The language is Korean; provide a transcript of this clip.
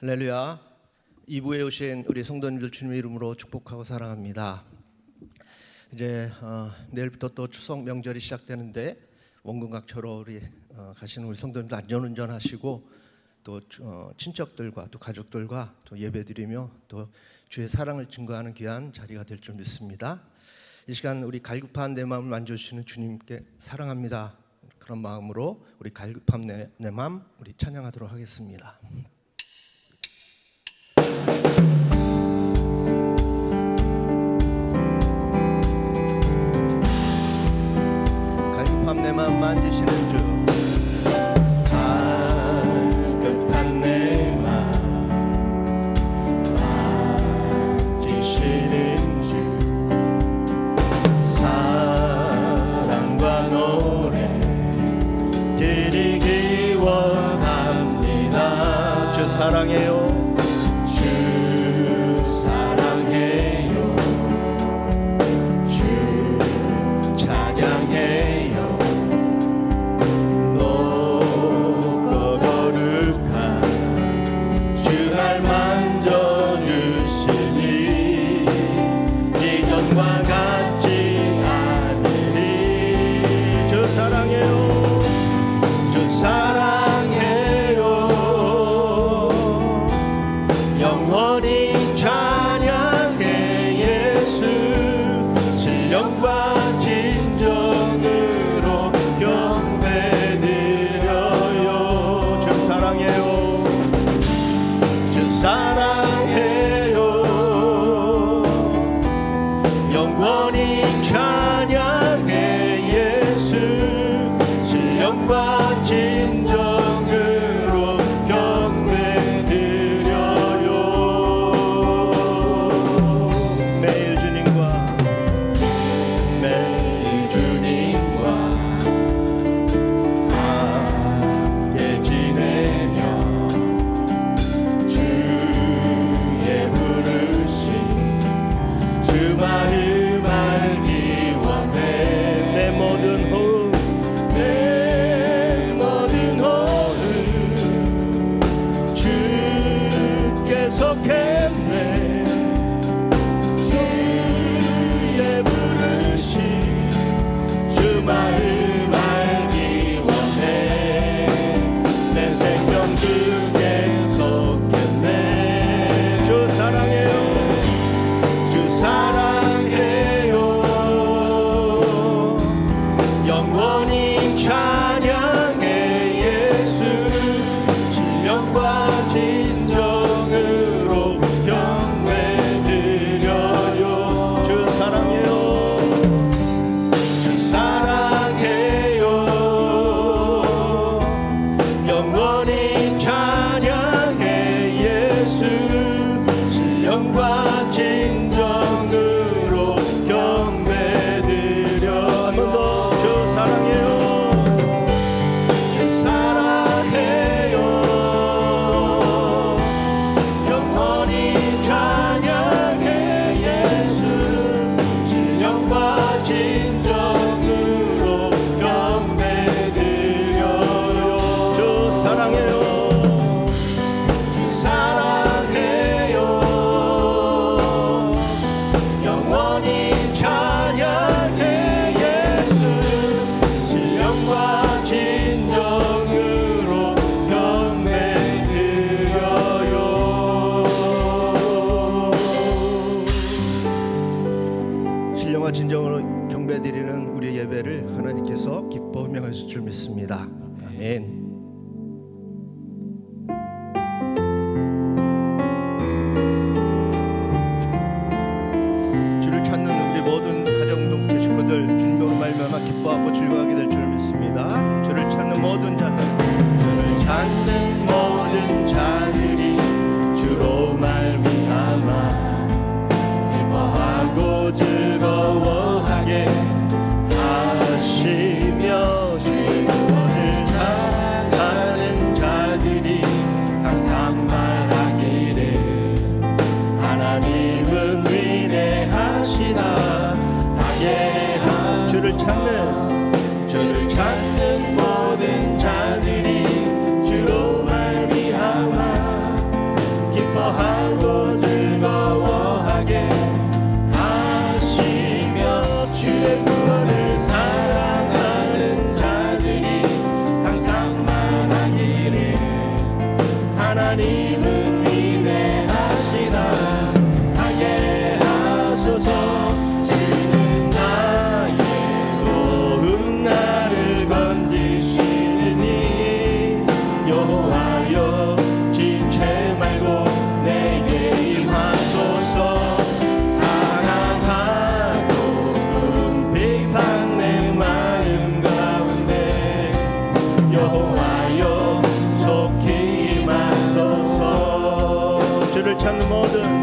할렐루야. 2부에 오신 우리 성도님들 주님의 이름으로 축복하고 사랑합니다. 이제 어, 내일부터 또 추석 명절이 시작되는데 원근각처로 우리 어, 가시는 우리 성도님들 안전운전 하시고 또 어, 친척들과 또 가족들과 또 예배드리며 또 주의 사랑을 증거하는 귀한 자리가 될 줄 믿습니다. 이 시간 우리 갈급한 내 마음을 만져주시는 주님께 사랑합니다. 그런 마음으로 우리 갈급한 내, 내 마음 우리 찬양하도록 하겠습니다. 갈급한 내 마음 만지시는 주. 갈급한 내 마음 만지시는 주. 사랑과 노래 드리기 원합니다. 주 사랑해요 주 영원히 사랑해 And the modern.